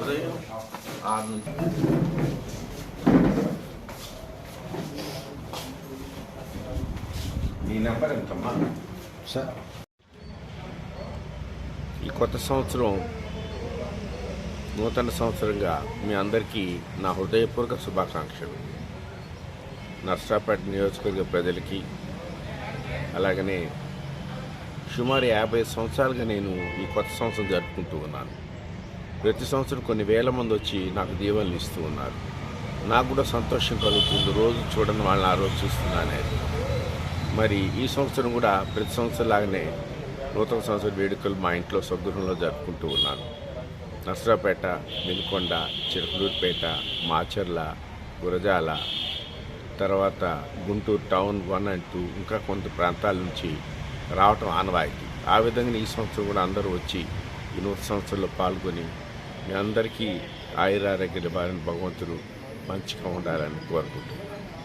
ఉదయం ఆరు నుంచి నీ నెంబర్ ఎంతమ్మా? సార్. ఈ కొత్త సంవత్సరం నూతన సంవత్సరంగా మీ అందరికీ నా హృదయపూర్వక శుభాకాంక్షలు. నర్సాపేట నియోజకవర్గ ప్రజలకి అలాగనే సుమారు యాభై సంవత్సరాలుగా నేను ఈ కొత్త సంవత్సరం జరుపుకుంటూ ఉన్నాను. ప్రతి సంవత్సరం కొన్ని వేల మంది వచ్చి నాకు దీవెనలు ఇస్తూ ఉన్నారు. నాకు కూడా సంతోషం కలుగుతుంది. రోజు చూడని వాళ్ళని ఆ రోజు చూస్తున్నానేది మరి ఈ సంవత్సరం కూడా ప్రతి సంవత్సరం లాగానే నూతన సంవత్సర వేడుకలు మా ఇంట్లో సద్గుణంలో జరుపుకుంటూ ఉన్నాను. నర్సరాపేట వెనుకొండ చిరకలూరుపేట మాచర్ల గురజాల తర్వాత Guntur town one and two ఇంకా కొంత ప్రాంతాల నుంచి రావటం ఆనవాయితీ. ఆ విధంగా ఈ సంవత్సరం కూడా అందరూ వచ్చి ఈ నూతన సంవత్సరంలో పాల్గొని మీ అందరికీ ఆయురారోగ్య బారిన భగవంతుడు మంచిగా ఉండాలని కోరుకుంటున్నాను.